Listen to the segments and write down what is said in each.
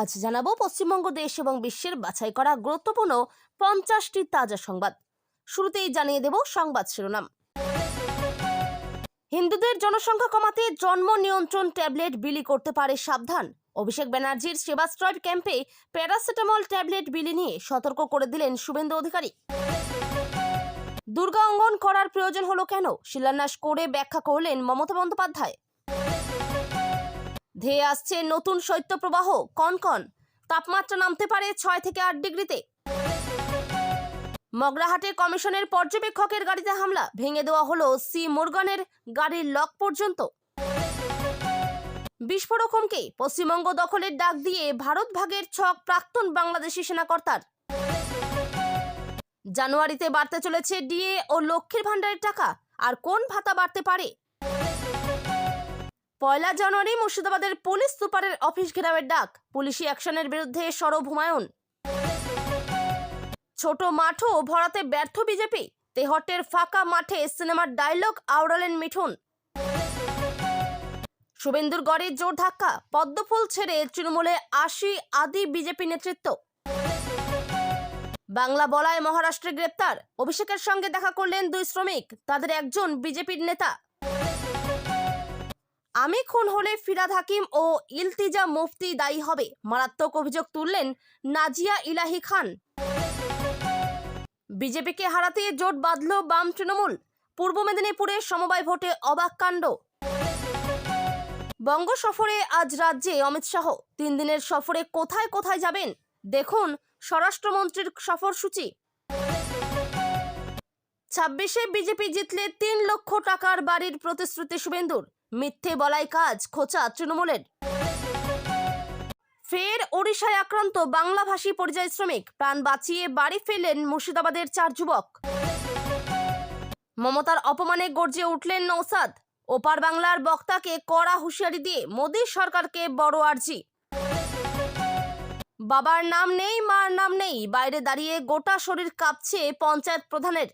আজ জানাব পশ্চিমবঙ্গ দেশ এবং বিশ্বের বাছাই করা গুরুত্বপূর্ণ পঞ্চাশটি তাজা সংবাদ। শুরুতেই জানিয়ে দেব সংবাদ শিরোনাম। হিন্দুদের জনসংখ্যা কমাতে জন্ম নিয়ন্ত্রণ ট্যাবলেট বিলি করতে পারে সাবধান। অভিষেক ব্যানার্জির সেবাশ্রয় ক্যাম্পে প্যারাসিটামল ট্যাবলেট বিলি নিয়ে সতর্ক করে দিলেন শুভেন্দু অধিকারী। দুর্গা অঙ্গন করার প্রয়োজন হলো কেন? শিলান্যাস করে ব্যাখ্যা করলেন মমতা বন্দ্যোপাধ্যায়। ধেয়ে আসছে নতুন শৈত্যপ্রবাহ কনকন তাপমাত্রা নামতে পারে ছয় থেকে আট ডিগ্রিতে। মগরাহাটে কমিশনের পর্যবেক্ষকের গাড়িতে হামলা, ভেঙে দেওয়া হলো সি মোরগানের গাড়ির লক পর্যন্ত। বিস্ফোরক হুমকি, পশ্চিমবঙ্গ দখলের ডাক দিয়ে ভারত ভাগের ছক প্রাক্তন বাংলাদেশি সেনাকর্তার। জানুয়ারিতে বাড়তে চলেছে ডিএ ও লক্ষ্মীর ভাণ্ডারের টাকা, আর কোন ভাতা বাড়তে পারে? পয়লা জানুয়ারি মুর্শিদাবাদের পুলিশ সুপারের অফিস ঘেরাওয়ের ডাক। পুলিশি অ্যাকশনের বিরুদ্ধে সরব হুমায়ুন। ছোট মাঠও ভরাতে ব্যর্থ বিজেপি। তেহট্টের ফাঁকা মাঠে সিনেমার ডায়লগ আওড়ালেন মিঠুন। শুভেন্দুর গড়ে জোর ধাক্কা। পদ্মফুল ছেড়ে তৃণমূলে আশি আদি বিজেপি নেতৃত্ব। বাংলা বলায় মহারাষ্ট্রে গ্রেপ্তার। অভিষেকের সঙ্গে দেখা করলেন দুই শ্রমিক। তাদের একজন বিজেপির নেতা। আমি খুন হলে ফিরাদ হাকিম ও ইলতিজা মুফতি দায়ী হবে। মারাত্মক অভিযোগ তুললেন নাজিয়া ইলাহি খান। বিজেপিকে হারাতে জোট বাঁধল বাম তৃণমূল। পূর্ব মেদিনীপুরে সমবায় ভোটে অবাক কাণ্ড। বঙ্গ সফরে আজ রাজ্যে অমিত শাহ। তিন দিনের সফরে কোথায় কোথায় যাবেন? দেখুন স্বরাষ্ট্রমন্ত্রীর সফরসূচি ছাব্বিশে বিজেপি জিতলে তিন লক্ষ টাকার বাড়ির প্রতিশ্রুতি শুভেন্দুর। মিথ্যে বলাই কাজ খোঁচা তৃণমূলের। ফের ওড়িশায় আক্রান্ত বাংলাভাষী পরিযায়ী শ্রমিক, প্রাণ বাঁচিয়ে বাড়ি ফিরলেন মুর্শিদাবাদের চার যুবক। মমতার অপমানে গর্জে উঠলেন নৌসাদ ওপার বাংলার বক্তাকে কড়া হুঁশিয়ারি দিয়ে মোদী সরকারকে বড় আর্জি। বাবার নাম নেই, মার নাম নেই, বাইরে দাঁড়িয়ে গোটা শরীর কাঁপছে পঞ্চায়েত প্রধানের।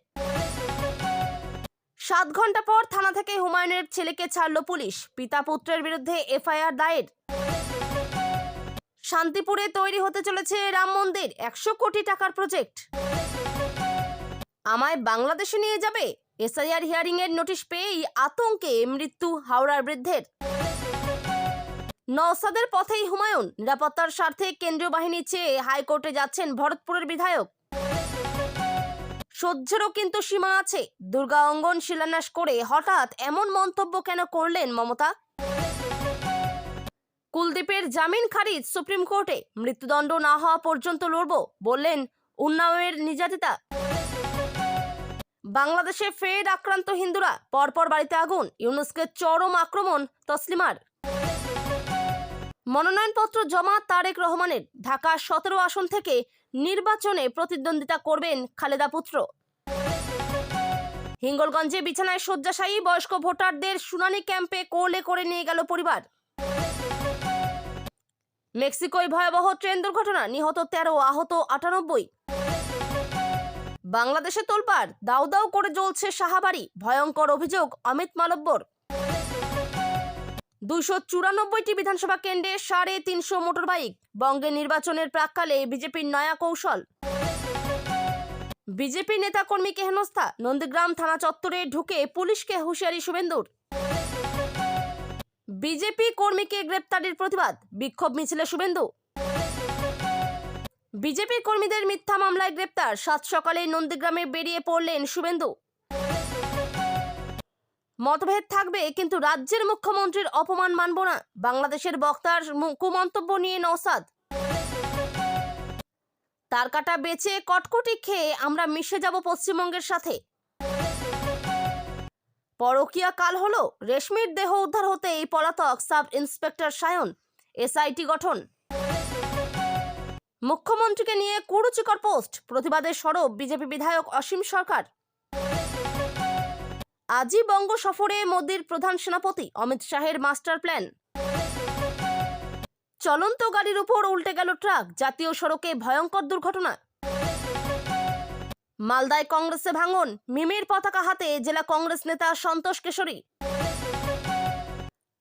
সাত ঘণ্টা পর থানা থেকে হুমায়ুনের ছেলেকে ছাড়ল পুলিশ। পিতা পুত্রের বিরুদ্ধে এফআইআর দায়ের। শান্তিপুরে তৈরি হতে চলেছে রাম মন্দির, একশো কোটি টাকার প্রজেক্ট। আমায় বাংলাদেশে নিয়ে যাবে? এসআইআর হিয়ারিং এর নোটিশ পেয়েই আতঙ্কে মৃত্যু হাওড়ার বৃদ্ধের। নওসাদের পথেই হুমায়ুন, নিরাপত্তার স্বার্থে কেন্দ্রীয় বাহিনী চেয়ে হাইকোর্টে যাচ্ছেন ভরতপুরের বিধায়ক। সহ্যেরও কিন্তু সীমা আছে। দুর্গা অঙ্গন শিলান্যাস করে হঠাৎ এমন মন্তব্য কেন করলেন মমতা? কুলদীপের জামিন খারিজ সুপ্রিম কোর্টে। মৃত্যুদণ্ড না হওয়া পর্যন্ত লড়ব, বললেন উন্নাওয়ের নির্যাতিতা। বাংলাদেশে ফের আক্রান্ত হিন্দুরা, পরপর বাড়িতে আগুন, ইউনুসকে চরম আক্রমণ, তসলিমার। মনোনয়নপত্র জমা তারেক রহমানের। ঢাকা সতেরো আসন থেকে নির্বাচনে প্রতিদ্বন্দ্বিতা করবেন খালেদা পুত্র। হিঙ্গলগঞ্জে বিছানায় শয্যাশায়ী বয়স্ক ভোটারদের শুনানি ক্যাম্পে কোলে করে নিয়ে গেল পরিবার। মেক্সিকোয় ভয়াবহ ট্রেন দুর্ঘটনা, নিহত তেরো, আহত আটানব্বই। বাংলাদেশে তোলপাড় দাউ দাউ করে জ্বলছে সাহাবাড়ি, ভয়ঙ্কর অভিযোগ, অমিত মালব্যর। দুইশো চুরানব্বইটি বিধানসভা কেন্দ্রে সাড়ে তিনশো মোটর বাইক বঙ্গে নির্বাচনের প্রাককালে বিজেপির নয়া কৌশল। বিজেপি নেতাকর্মীকে হেনস্থা। নন্দীগ্রাম থানা চত্বরে ঢুকে পুলিশকে হুঁশিয়ারি শুভেন্দুর। বিজেপি কর্মীকে গ্রেপ্তারের প্রতিবাদ। বিক্ষোভ মিছিলে শুভেন্দু। বিজেপি কর্মীদের মিথ্যা মামলায় গ্রেপ্তার। সাত সকালে নন্দীগ্রামে বেরিয়ে পড়লেন শুভেন্দু। মতভেদ থাকবে, কিন্তু রাজ্যের মুখ্যমন্ত্রীর অপমান মানব না। বাংলাদেশের বক্তার কুমন্তব্য নিয়ে নওসাদ। তার কাটা বেচে কটকটি খেয়ে আমরা মিশে যাব পশ্চিমবঙ্গের সাথে। পরকীয়া কাল হলো, রেশমির দেহ উদ্ধার হতে এই পলাতক সাব ইন্সপেক্টর সায়ন, এসআইটি গঠন। মুখ্যমন্ত্রীকে নিয়ে কুরুচিকর পোস্ট প্রতিবাদের সরব বিজেপি বিধায়ক অসীম সরকার। আজই বঙ্গ সফরে মোদীর প্রধান সেনাপতি, অমিত শাহের মাস্টার প্ল্যান। চলন্ত গাড়ির উপর উল্টে গেল ট্রাক, জাতীয় সড়কে ভয়ঙ্কর দুর্ঘটনা। মালদায় কংগ্রেসে ভাঙন, মিমির পতাকা হাতে জেলা কংগ্রেস নেতা সন্তোষ কেশরী।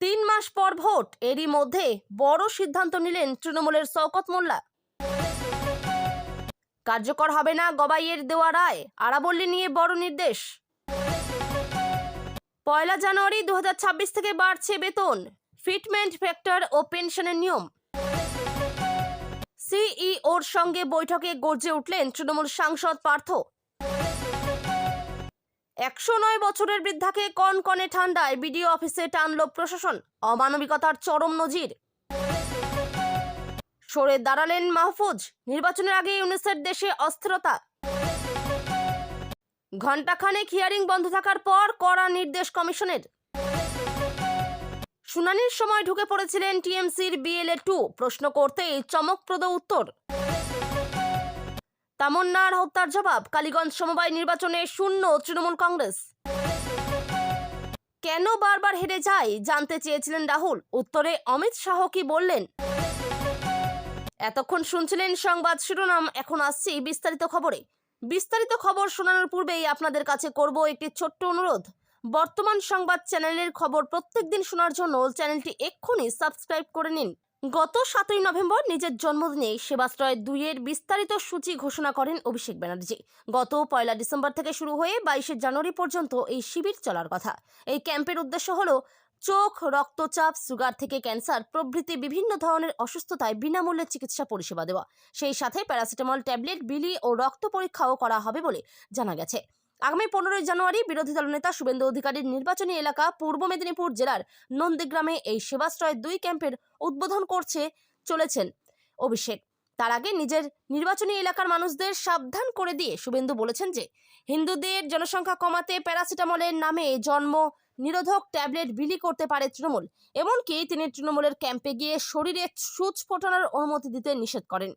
তিন মাস পর ভোট, এরই মধ্যে বড় সিদ্ধান্ত নিলেন তৃণমূলের শওকত মোল্লা। কার্যকর হবে না গবাইয়ের দেওয়া রায়, আরাবল্লী নিয়ে বড় নির্দেশ। পয়লা জানুয়ারি দু হাজার ছাব্বিশ থেকে বাড়ছে বেতন, ফিটমেন্ট ফ্যাক্টর ও পেনশনের নিয়ম। সিইওর সঙ্গে বৈঠকে গর্জে উঠলেন তৃণমূল সাংসদ পার্থ। একশো নয় বছরের বৃদ্ধাকে কনকনে ঠান্ডায় বিডিও অফিসে টানল প্রশাসন, অমানবিকতার চরম নজির। সরে দাঁড়ালেন মাহফুজ, নির্বাচনের আগে ইউনিসের দেশে অস্থিরতা ঘণ্টাখানেক হিয়ারিং বন্ধ থাকার পর কড়া নির্দেশ কমিশনের। শুনানির সময় ঢুকে পড়েছিলেন টিএমসির বিএলএ টু, প্রশ্ন করতেই চমকপ্রদ উত্তর। তামন্নার হত্যার জবাব, কালীগঞ্জ সমবায় নির্বাচনে শূন্য, তৃণমূল কংগ্রেস। কেন বারবার হেরে যায়, জানতে চেয়েছিলেন রাহুল। উত্তরে অমিত শাহ কি বললেন? এতক্ষণ শুনছিলেন সংবাদ শিরোনাম, এখন আসছি বিস্তারিত খবরে। বিস্তারিত খবর শোনানোর পূর্বেই আপনাদের কাছে করব একটি ছোট্ট অনুরোধ। বর্তমান সংবাদ চ্যানেলের খবর প্রত্যেক দিন শোনার জন্য চ্যানেলটি এক্ষুনি সাবস্ক্রাইব করে নিন। গত সাতই নভেম্বর নিজের জন্মদিনে সেবাশ্রয় দুইয়ের বিস্তারিত সূচি ঘোষণা করেন অভিষেক ব্যানার্জি। গত পয়লা ডিসেম্বর থেকে শুরু হয়ে বাইশে জানুয়ারি পর্যন্ত এই শিবির চলার কথা। এই ক্যাম্পের উদ্দেশ্য হলো চোখ, রক্তচাপ, সুগার থেকে ক্যান্সার প্রভৃতি বিভিন্ন ধরনের অসুস্থতায় বিনামূল্যে চিকিৎসা পরিষেবা দেওয়া। সেই সাথে প্যারাসিটামল ট্যাবলেট, বিলি ও রক্ত পরীক্ষাও করা হবে বলে জানা গেছে। আগামী পনেরোই জানুয়ারি বিরোধী দলনেতা শুভেন্দু অধিকারীর নির্বাচনী এলাকা পূর্ব মেদিনীপুর জেলার নন্দীগ্রামে এই সেবাশ্রয় দুই ক্যাম্পের উদ্বোধন করছে, চলেছেন অভিষেক। তার আগে নিজের নির্বাচনী এলাকার মানুষদের সাবধান করে দিয়ে শুভেন্দু বলেছেন যে, হিন্দুদের জনসংখ্যা কমাতে প্যারাসিটামলের নামে জন্ম নিরোধক ট্যাবলেট বিলি করতে পারে তৃণমূল। এমনকি তিনি তৃণমূলের ক্যাম্পে গিয়ে শরীরে সুচ ফোটানোর অনুমতি দিতে নিষেধ করেন।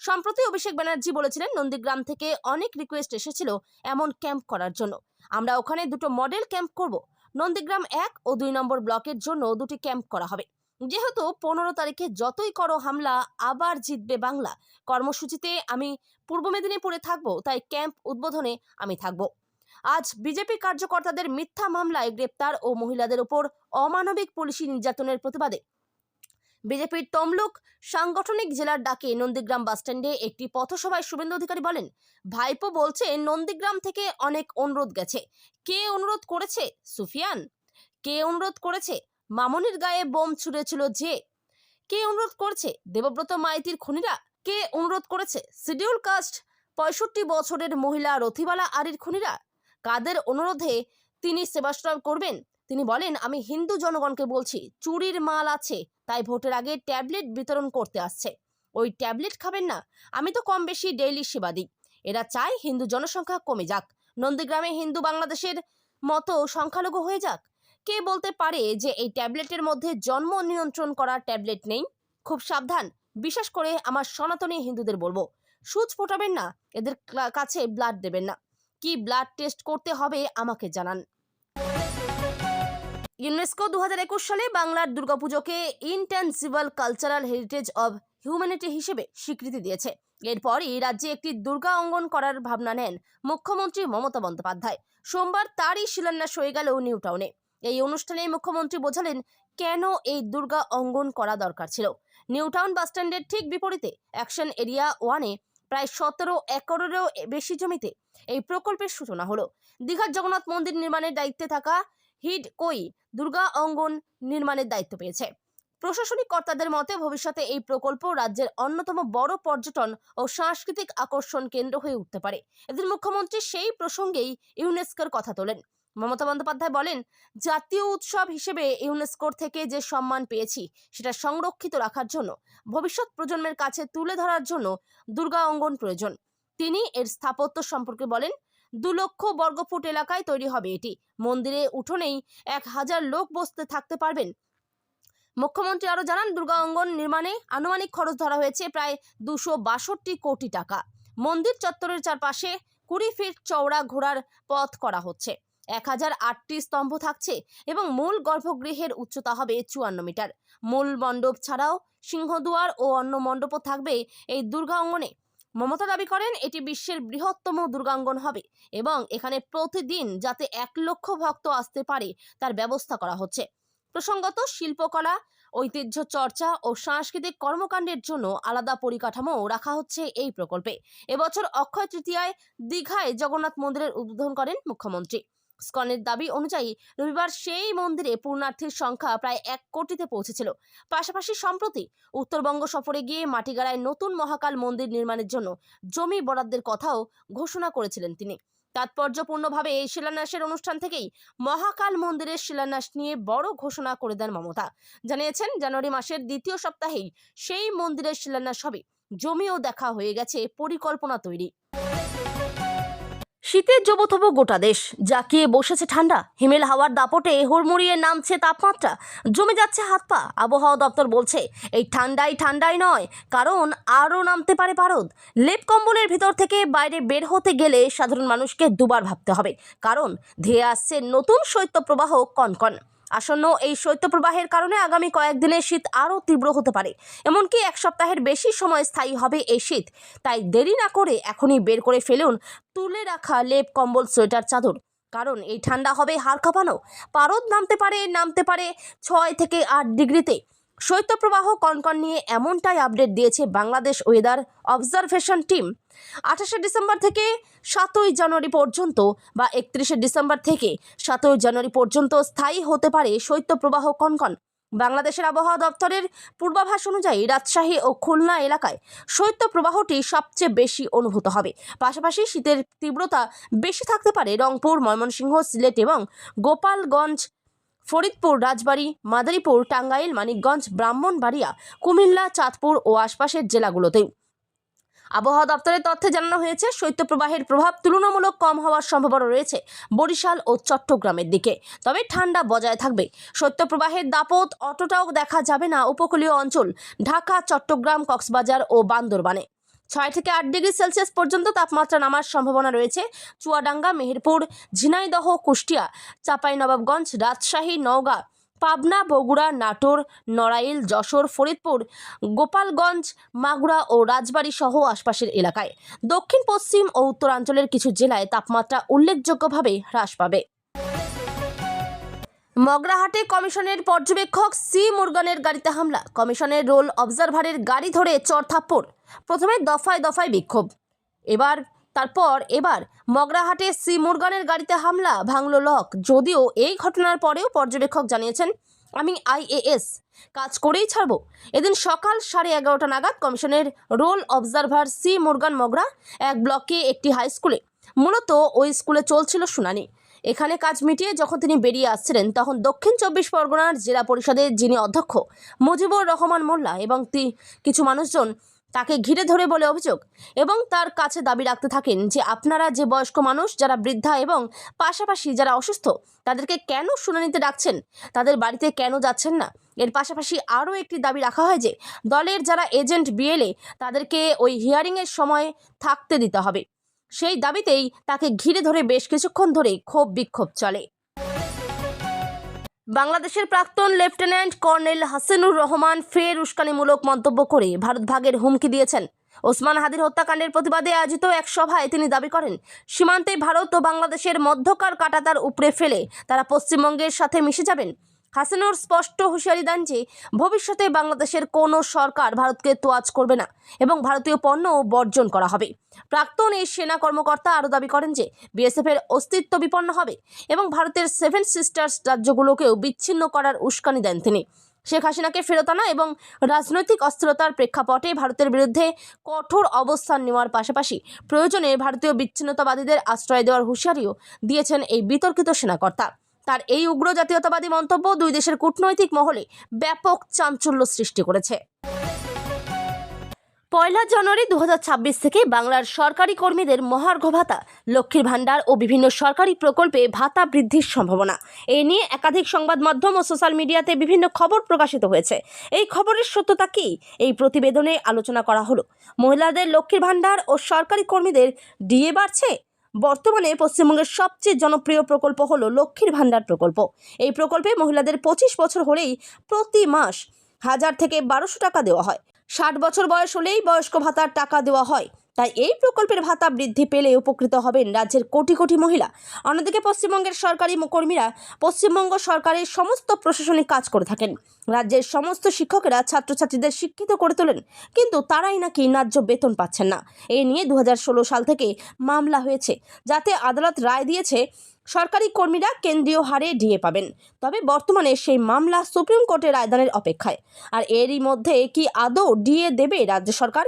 সম্প্রতি অভিষেক ব্যানার্জি বলেছিলেন, নন্দীগ্রাম থেকে অনেক রিকোয়েস্ট এসেছিল এমন ক্যাম্প করার জন্য। আমরা ওখানে দুটো মডেল ক্যাম্প করব। নন্দীগ্রাম এক ও দুই নম্বর ব্লকের জন্য দুটি ক্যাম্প করা হবে। যেহেতু পনেরো তারিখে যতই করো হামলা, আবার জিতবে বাংলা। কর্মসূচিতে আমি পূর্ব মেদিনীপুরে থাকব, তাই ক্যাম্প উদ্বোধনে আমি থাকব। আজ বিজেপি কার্যকর্তাদের মিথ্যা মামলায় গ্রেপ্তার ও মহিলাদের উপর অমানবিক পুলিশি নির্যাতনের প্রতিবাদে। বিজেপির তমলুক সাংগঠনিক জেলার ডাকে নন্দীগ্রাম বাসস্ট্যান্ডে একটি পথসভায় শুভেন্দু অধিকারী বলেন, ভাইপো বলছে, নন্দীগ্রাম থেকে অনেক অনুরোধ গেছে। কে অনুরোধ করেছে? সুফিয়ান। কে অনুরোধ করেছে? মামনির গায়ে বোম ছুঁড়েছিল যে। কে অনুরোধ করেছে? দেবব্রত মাইতির খুনিরা। কে অনুরোধ করেছে? শিডিউল কাস্ট পঁয়ষট্টি বছরের মহিলা রথিবালা আরির খুনিরা। কাদের অনুরোধে তিনি সেবাশ্রয় করবেন? তিনি বলেন, আমি হিন্দু জনগণকে বলছি, চুরির মাল আছে, তাই ভোটের আগে ট্যাবলেট বিতরণ করতে আসছে। ওই ট্যাবলেট খাবেন না, আমি তো কম বেশি ডেইলি সেবা দিই। এরা চায় হিন্দু জনসংখ্যা কমে যাক। নন্দীগ্রামে হিন্দু বাংলাদেশের মতো সংখ্যালঘু হয়ে যাক। কে বলতে পারে যে এই ট্যাবলেটের মধ্যে জন্ম নিয়ন্ত্রণ করার ট্যাবলেট নেই? খুব সাবধান, বিশেষ করে আমার সনাতনী হিন্দুদের বলব। সুচ ফোটাবেন না, এদের কাছে ব্লাড দেবেন না। কি ব্লাড টেস্ট করতে হবে আমাকে জানান। ইউনেস্কো দু হাজার একুশ সালে বাংলার দুর্গাপুজোকে intangible cultural heritage of humanity হিসেবে স্বীকৃতি দিয়েছে। এরপরই রাজ্যে একটি দুর্গা অঙ্গন করার ভাবনা নেন মুখ্যমন্ত্রী মমতা বন্দ্যোপাধ্যায়। সোমবার তারই শিলান্যাস হয়ে গেল নিউ টাউনে। এই অনুষ্ঠানে মুখ্যমন্ত্রী বোঝালেন, কেন এই দুর্গা অঙ্গন করা দরকার ছিল? নিউ টাউন বাসস্ট্যান্ডের ঠিক বিপরীতে অ্যাকশন এরিয়া ওয়ানে প্রায় সতেরো একরেরও বেশি জমিতে এই প্রকল্পের সূচনা হলো। দীঘার জগন্নাথ মন্দির নির্মাণের দায়িত্বে থাকা হিড কই দুর্গা অঙ্গন নির্মাণের দায়িত্ব পেয়েছে। প্রশাসনিক কর্তাদের মতে ভবিষ্যতে এই প্রকল্প রাজ্যের অন্যতম বড় পর্যটন ও সাংস্কৃতিক আকর্ষণ কেন্দ্র হয়ে উঠতে পারে। এদিন মুখ্যমন্ত্রী সেই প্রসঙ্গেই ইউনেস্কোর কথা তোলেন। মমতা বন্দ্যোপাধ্যায় বলেন, জাতীয় উৎসব হিসেবে ইউনেস্কোর থেকে যে সম্মান পেয়েছি, সেটা সংরক্ষিত রাখার জন্য, ভবিষ্যৎ প্রজন্মের কাছে তুলে ধরার জন্য দুর্গা অঙ্গন প্রয়োজন। তিনি এর স্থাপত্য সম্পর্কে বলেন, দু লক্ষ বর্গফুট এলাকায় তৈরি হবে এটি। মন্দিরে উঠোনেই এক হাজার লোক বসতে থাকতে পারবেন। মুখ্যমন্ত্রী আরও জানান, দুর্গা অঙ্গন নির্মাণে আনুমানিক খরচ ধরা হয়েছে প্রায় দুশো বাষট্টি কোটি টাকা। মন্দির চত্বরের চারপাশে কুড়ি ফিট চওড়া ঘোড়ার পথ করা হচ্ছে। এক হাজার আটটি স্তম্ভ থাকছে এবং মূল গর্ভগৃহের উচ্চতা হবে চুয়ান্ন মিটার। মূল মণ্ডপ ছাড়াও সিংহদুয়ার ও অন্য মণ্ডপও থাকবে এই দুর্গা অঙ্গনে মমতা দাবি করেন এটি বিশ্বের বৃহত্তম দুর্গাঙ্গন হবে এবং এখানে প্রতিদিন যাতে এক লক্ষ ভক্ত আসতে পারে তার ব্যবস্থা করা হচ্ছে। প্রসঙ্গত শিল্পকলা, ঐতিহ্য চর্চা ও সাংস্কৃতিক কর্মকাণ্ডের জন্য আলাদা পরিকাঠামো রাখা হচ্ছে এই প্রকল্পে। এবছর অক্ষয় তৃতীয়ায় দীঘায় জগন্নাথ মন্দিরের উদ্বোধন করেন মুখ্যমন্ত্রী। স্কনের দাবি অনুযায়ী রবিবার সেই মন্দিরে পূর্ণার্থীর সংখ্যা প্রায় এক কোটিতে পৌঁছেছিল। পাশাপাশি সম্প্রতি উত্তরবঙ্গ সফরে গিয়ে মাটিগাড়ায় নতুন মহাকাল মন্দির নির্মাণের জন্য জমি বরাদ্দের কথাও ঘোষণা করেছিলেন তিনি। তাৎপর্যপূর্ণভাবে এই শিলান্যাসের অনুষ্ঠান থেকেই মহাকাল মন্দিরের শিলান্যাস নিয়ে বড় ঘোষণা করে দেন মমতা। জানিয়েছেন, জানুয়ারি মাসের দ্বিতীয় সপ্তাহেই সেই মন্দিরের শিলান্যাস হবে। জমিও দেখা হয়ে গেছে, পরিকল্পনা তৈরি। শীতের জবথব গোটা দেশ জাকিয়ে বসেছে ঠান্ডা। হিমেল হাওয়ার দাপটে হুড়মুড়িয়ে নামছে তাপমাত্রা। জমে যাচ্ছে হাত পা। আবহাওয়া দপ্তর বলছে, এই ঠান্ডাই ঠান্ডাই নয়, কারণ আরও নামতে পারে পারদ লেপ কম্বলের ভিতর থেকে বাইরে বের হতে গেলে সাধারণ মানুষকে দুবার ভাবতে হবে, কারণ ধেয়ে আসছে নতুন শৈত্যপ্রবাহ কনকন। আসন্ন এই শৈত্যপ্রবাহের কারণে আগামী কয়েকদিনে শীত আরও তীব্র হতে পারে। এমনকি এক সপ্তাহের বেশি সময় স্থায়ী হবে এই শীত। তাই দেরি না করে এখনই বের করে ফেলুন তুলে রাখা লেপ কম্বল, সোয়েটার, চাদর। কারণ এই ঠান্ডা হবে হাড় কাঁপানো পারদ নামতে পারে নামতে পারে ছয় থেকে আট ডিগ্রিতে। শৈত্যপ্রবাহ কনকন নিয়ে এমনটাই আপডেট দিয়েছে বাংলাদেশ ওয়েদার অবজারভেশন টিম আঠাশে ডিসেম্বর থেকে সাতই জানুয়ারি পর্যন্ত বা একত্রিশে ডিসেম্বর থেকে সাতই জানুয়ারি পর্যন্ত স্থায়ী হতে পারে শৈত্যপ্রবাহ কনকন। বাংলাদেশের আবহাওয়া দপ্তরের পূর্বাভাস অনুযায়ী রাজশাহী ও খুলনা এলাকায় শৈত্যপ্রবাহটি সবচেয়ে বেশি অনুভূত হবে। পাশাপাশি শীতের তীব্রতা বেশি থাকতে পারে রংপুর, ময়মনসিংহ, সিলেট এবং গোপালগঞ্জ ফরিদপুর, রাজবাড়ী, মাদারীপুর, টাঙ্গাইল, মানিকগঞ্জ, ব্রাহ্মণবাড়িয়া, কুমিল্লা, চাঁদপুর ও আশপাশের জেলাগুলোতেও আবহাওয়া দপ্তরের তথ্যে জানানো হয়েছে, শৈত্যপ্রবাহের প্রভাব তুলনামূলক কম হওয়ার সম্ভাবনা রয়েছে বরিশাল ও চট্টগ্রামের দিকে। তবে ঠান্ডা বজায় থাকবে। শৈত্যপ্রবাহের দাপট অতটাও দেখা যাবে না উপকূলীয় অঞ্চল, ঢাকা, চট্টগ্রাম, কক্সবাজার ও বান্দরবানে। ছয় থেকে আট ডিগ্রি সেলসিয়াস পর্যন্ত তাপমাত্রা নামার সম্ভাবনা রয়েছে। চুয়াডাঙ্গা, মেহেরপুর, ঝিনাইদহ, কুষ্টিয়া, চাঁপাইনবাবগঞ্জ, রাজশাহী, নওগাঁ, পাবনা, বগুড়া, নাটোর, নড়াইল, যশোর, ফরিদপুর, গোপালগঞ্জ, মাগুরা ও রাজবাড়ী সহ আশপাশের এলাকায়। দক্ষিণ, পশ্চিম ও উত্তরাঞ্চলের কিছু জেলায় তাপমাত্রা উল্লেখযোগ্যভাবে হ্রাস পাবে। মগরাহাটে কমিশনের পর্যবেক্ষক সি মুরগানের গাড়িতে হামলা। কমিশনের রোল অবজারভারের গাড়ি ধরে চর থাপ্পড়। প্রথমে দফায় দফায় বিক্ষোভ। এবার, তারপর, এবার মগরাহাটে সি মুরগানের গাড়িতে হামলা, ভাঙল লক। যদিও এই ঘটনার পরেও পর্যবেক্ষক জানিয়েছেন, আমি আইএএস কাজ করেই ছাড়বো। এদিন সকাল সাড়ে এগারোটা নাগাদ কমিশনের roll observer C Murugan Mogra এক ব্লকে একটি হাই স্কুলে মূলত ওই স্কুলে চলছিল শুনানি। এখানে কাজ মিটিয়ে যখন তিনি বেরিয়ে আসছিলেন, তখন দক্ষিণ চব্বিশ পরগনার জেলা পরিষদের যিনি অধ্যক্ষ মুজিবুর রহমান মোল্লা এবং তি- কিছু মানুষজন তাকে ঘিরে ধরে বলে অভিযোগ এবং তার কাছে দাবি রাখতে থাকেন যে আপনারা যে বয়স্ক মানুষ, যারা বৃদ্ধা এবং পাশাপাশি যারা অসুস্থ, তাদেরকে কেন শুনানিতে ডাকছেন? তাদের বাড়িতে কেন যাচ্ছেন না? এর পাশাপাশি আরও একটি দাবি রাখা হয় যে, দলের যারা এজেন্ট বিএলএ, তাদেরকে ওই হিয়ারিংয়ের সময় থাকতে দিতে হবে। সেই দাবিতেই তাকে ঘিরে ধরে বেশ কিছুক্ষণ ধরে ক্ষোভ বিক্ষোভ চলে। বাংলাদেশের প্রাক্তন লেফটেন্যান্ট কর্নেল হাসিনুর রহমান ফের উস্কানিমূলক মন্তব্য করে ভারত ভাগের হুমকি দিয়েছেন। ওসমান হাদির হত্যাকাণ্ডের প্রতিবাদে আয়োজিত এক সভায় তিনি দাবি করেন, সীমান্তে ভারত ও বাংলাদেশের মধ্যকার কাটাতার উপড়ে ফেলে তারা পশ্চিমবঙ্গের সাথে মিশে যাবেন। হাসিনুর স্পষ্ট হুঁশিয়ারি দেন যে, ভবিষ্যতে বাংলাদেশের কোনো সরকার ভারতকে তোয়াজ করবে না এবং ভারতীয় পণ্য বর্জন করা হবে। প্রাক্তন এই সেনা কর্মকর্তা আরও দাবি করেন যে, বিএসএফের অস্তিত্ব বিপন্ন হবে এবং ভারতের সেভেন সিস্টার্স রাজ্যগুলোকেও বিচ্ছিন্ন করার উস্কানি দেন তিনি। শেখ হাসিনাকে ফেরত আনা এবং রাজনৈতিক অস্থিরতার প্রেক্ষাপটে ভারতের বিরুদ্ধে কঠোর অবস্থান নেওয়ার পাশাপাশি প্রয়োজনে ভারতীয় বিচ্ছিন্নতাবাদীদের আশ্রয় দেওয়ার হুঁশিয়ারিও দিয়েছেন এই বিতর্কিত সেনাকর্তা। তার এই উগ্র জাতীয়তাবাদী মন্তব্য দুই দেশের কূটনৈতিক মহলে ব্যাপক চাঞ্চল্য সৃষ্টি করেছে। পয়লা জানুয়ারি দু হাজার ছাব্বিশ থেকে বাংলার সরকারি কর্মীদের মহার্ঘ ভাতা, লক্ষ্মীর ভাণ্ডার ও বিভিন্ন সরকারি প্রকল্পে ভাতা বৃদ্ধির সম্ভাবনা। এ নিয়ে একাধিক সংবাদ মাধ্যম ও সোশ্যাল মিডিয়াতে বিভিন্ন খবর প্রকাশিত হয়েছে। এই খবরের সত্যতা কি? এই প্রতিবেদনে আলোচনা করা হলো। মহিলাদের লক্ষ্মীর ভাণ্ডার ও সরকারি কর্মীদের ডিএ বাড়ছে? বর্তমানে পশ্চিমবঙ্গের সবচেয়ে জনপ্রিয় প্রকল্প হলো লক্ষ্মীর ভান্ডার প্রকল্প। এই প্রকল্পে মহিলাদের পঁচিশ বছর হলেই প্রতি মাস হাজার থেকে বারোশো টাকা দেওয়া হয়। ষাট বছর বয়স হলেই বয়স্ক ভাতার টাকা দেওয়া হয়। তাই এই প্রকল্পের ভাতা বৃদ্ধি পেলে উপকৃত হবেন রাজ্যের কোটি কোটি মহিলা। অন্যদিকে পশ্চিমবঙ্গের সরকারি কর্মীরা পশ্চিমবঙ্গ সরকারের সমস্ত প্রশাসনিক কাজ করে থাকেন। রাজ্যের সমস্ত শিক্ষকেরা ছাত্রছাত্রীদের শিক্ষিত করে তোলেন, কিন্তু তারাই নাকি ন্যায্য বেতন পাচ্ছেন না। এ নিয়ে দু হাজার ষোলো সাল থেকে মামলা হয়েছে, যাতে আদালত রায় দিয়েছে সরকারি কর্মীরা কেন্দ্রীয় হারে ডিএ পাবেন। তবে বর্তমানে সেই মামলা সুপ্রিম কোর্টে রায়দানের অপেক্ষায়। আর এরই মধ্যে কি আদৌ ডিএ দেবে রাজ্য সরকার?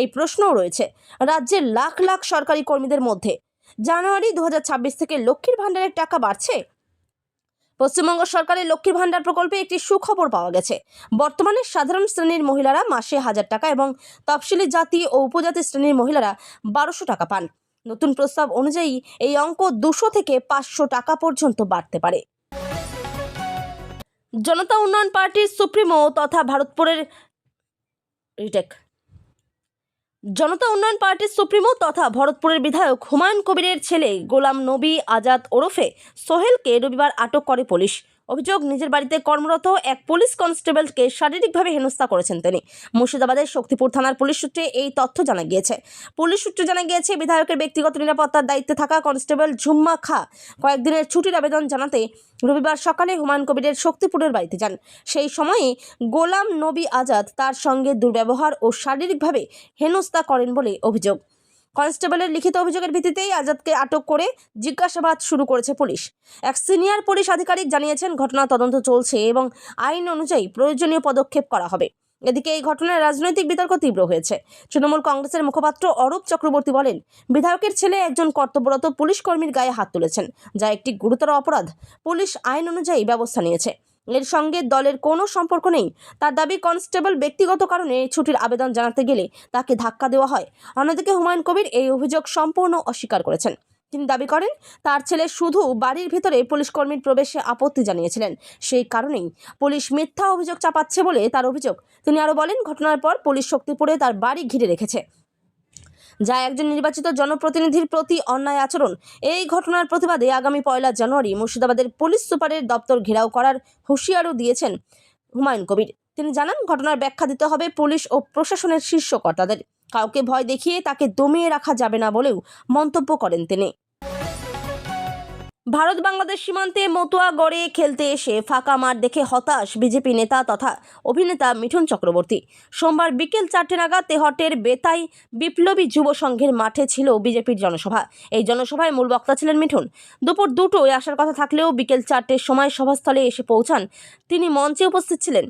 এই প্রশ্নও রয়েছে। রাজ্যের লাখ লাখ সরকারি কর্মীদের মধ্যে জানুয়ারি দু হাজার ছাব্বিশ থেকে লক্ষ্মীর ভাণ্ডারের টাকা বাড়ছে। পশ্চিমবঙ্গ সরকারের লক্ষ্মীর ভাণ্ডার প্রকল্পে একটি সুখবর পাওয়া গেছে। বর্তমানে সাধারণ শ্রেণির মহিলারা মাসে হাজার টাকা এবং তফসিলি জাতি ও উপজাতি শ্রেণির মহিলারা বারোশো টাকা পান। নতুন প্রস্তাব অনুযায়ী এই অঙ্ক দুশো থেকে পাঁচশো টাকা পর্যন্ত বাড়তে পারে। জনতা উন্নয়ন পার্টির সুপ্রিমো তথা ভারতপুরের রিটেক। জনতা উন্নয়ন পার্টির সুপ্রিমো তথা ভরতপুরের বিধায়ক হুমায়ুন কবিরের ছেলে গোলাম নবী আজাদ ওরফে সোহেলকে রবিবার আটক করে পুলিশ। অভিযোগ, নিজের বাড়িতে কর্মরত এক পুলিশ কনস্টেবলকে শারীরিকভাবে হেনস্থা করেছেন তিনি। মুর্শিদাবাদের শক্তিপুর থানার পুলিশ সূত্রে এই তথ্য জানা গিয়েছে। পুলিশ সূত্রে জানা গিয়েছে, বিধায়কের ব্যক্তিগত নিরাপত্তার দায়িত্বে থাকা কনস্টেবল ঝুম্মা খা কয়েকদিনের ছুটির আবেদন জানাতে রবিবার সকালে হুমায়ুন কবিরের শক্তিপুরের বাড়িতে যান। সেই সময়ে গোলাম নবী আজাদ তার সঙ্গে দুর্ব্যবহার ও শারীরিকভাবে হেনস্থা করেন বলে অভিযোগ। কনস্টেবলের লিখিত অভিযোগের ভিত্তিতেই আজাদকে আটক করে জিজ্ঞাসাবাদ শুরু করেছে পুলিশ। এক সিনিয়র পুলিশ আধিকারিক জানিয়েছেন, ঘটনা তদন্ত চলছে এবং আইন অনুযায়ী প্রয়োজনীয় পদক্ষেপ করা হবে। এদিকে এই ঘটনায় রাজনৈতিক বিতর্ক তীব্র হয়েছে। তৃণমূল কংগ্রেসের মুখপাত্র অরূপ চক্রবর্তী বলেন, বিধায়কের ছেলে একজন কর্তব্যরত পুলিশ কর্মীর গায়ে হাত তুলেছেন, যা একটি গুরুতর অপরাধ। পুলিশ আইন অনুযায়ী ব্যবস্থা নিয়েছে। এর সঙ্গে দলের কোনো সম্পর্ক নেই। তার দাবি, কনস্টেবল ব্যক্তিগত কারণে ছুটির আবেদন জানাতে গেলে তাকে ধাক্কা দেওয়া হয়। অন্যদিকে হুমায়ুন কবির এই অভিযোগ সম্পূর্ণ অস্বীকার করেছেন। তিনি দাবি করেন, তার ছেলে শুধু বাড়ির ভিতরে পুলিশ কর্মীর প্রবেশে আপত্তি জানিয়েছিলেন। সেই কারণেই পুলিশ মিথ্যা অভিযোগ চাপাচ্ছে বলে তার অভিযোগ। তিনি আরও বলেন, ঘটনার পর পুলিশ শক্তিপুরে তার বাড়ি ঘিরে রেখেছে। যা একজন নির্বাচিত জনপ্রতিনিধির প্রতি অন্যায় আচরণ। এই ঘটনার প্রতিবাদে আগামী পয়লা জানুয়ারি মুর্শিদাবাদের পুলিশ সুপারের দপ্তর ঘেরাও করার হুঁশিয়ারও দিয়েছেন হুমায়ুন কবির। তিনি জানান, ঘটনার ব্যাখ্যা দিতে হবে পুলিশ ও প্রশাসনের শীর্ষ কর্তাদের। কাউকে ভয় দেখিয়ে তাকে দমিয়ে রাখা যাবে না বলেও মন্তব্য করেন তিনি। ভারত বাংলাদেশ সীমান্তে মতুয়া গড়ে খেলতে এসে ফাঁকা মাঠ দেখে হতাশ বিজেপি নেতা তথা অভিনেতা মিঠুন চক্রবর্তী। সোমবার বিকেল চারটে নাগাদ তেহটের বেতাই বিপ্লবী যুব সংঘের মাঠে ছিল বিজেপির জনসভা। এই জনসভায় মূল বক্তা ছিলেন মিঠুন। দুপুর দুটোয় আসার কথা থাকলেও বিকেল চারটের সময় সভাস্থলে এসে পৌঁছান তিনি মঞ্চে উপস্থিত ছিলেন।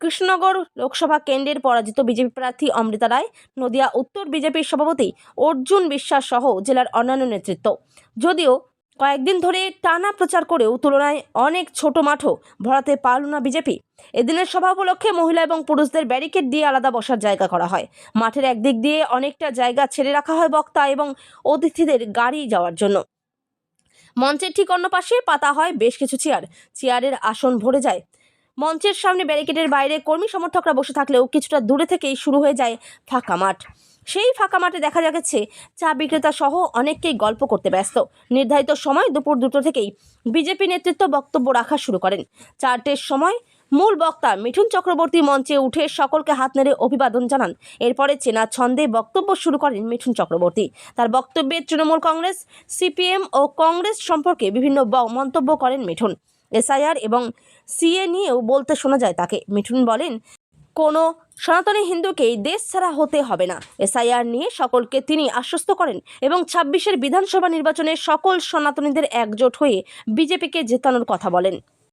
কৃষ্ণনগর লোকসভা কেন্দ্রের পরাজিত বিজেপি প্রার্থী অমৃতা রায়, নদিয়া উত্তর বিজেপির সভাপতি অর্জুন বিশ্বাস সহ জেলার অন্যান্য নেতৃত্ব। যদিও কয়েকদিন ধরে টানা প্রচার করেও তুলনায় অনেক ছোট মাঠও ভরাতে পারল না বিজেপি। এদিনের সভা উপলক্ষে মহিলা এবং পুরুষদের ব্যারিকেড দিয়ে আলাদা বসার জায়গা করা হয়। মাঠের একদিক দিয়ে অনেকটা জায়গা ছেড়ে রাখা হয় বক্তা এবং অতিথিদের গাড়ি যাওয়ার জন্য। মঞ্চের ঠিক অন্য পাশে পাতা হয় বেশ কিছু চেয়ার। চেয়ারের আসন ভরে যায়। মঞ্চের সামনে ব্যারিকেডের বাইরে কর্মী সমর্থকরা বসে থাকলেও কিছুটা দূরে থেকেই শুরু হয়ে যায় ফাঁকা মাঠ। সেই ফাঁকা মাঠে দেখা যাচ্ছে চা বিক্রেতা সহ অনেককেই গল্প করতে ব্যস্ত। নির্ধারিত সময় দুপুর দুটো থেকেই বিজেপি নেতৃত্ব বক্তব্য রাখা শুরু করেন। চারটের সময় মূল বক্তা মিঠুন চক্রবর্তী মঞ্চে উঠে সকলকে হাত নেড়ে অভিবাদন জানান। এরপরে চেনা ছন্দে বক্তব্য শুরু করেন মিঠুন চক্রবর্তী। তার বক্তব্যে তৃণমূল কংগ্রেস, সিপিএম ও কংগ্রেস সম্পর্কে বিভিন্ন মন্তব্য করেন মিঠুন। এসআইআর এবং সিএ নিয়েও বলতে শোনা যায় তাকে। মিঠুন বলেন কোনো সনাতনী হিন্দুকেই দেশ ছাড়া হতে হবে না। এসআইআর নিয়ে সকলকে তিনি আশ্বস্ত করেন এবং ছাব্বিশের বিধানসভা নির্বাচনে সকল সনাতনীদের একজোট হয়ে বিজেপিকে জেতানোর কথা বলেন।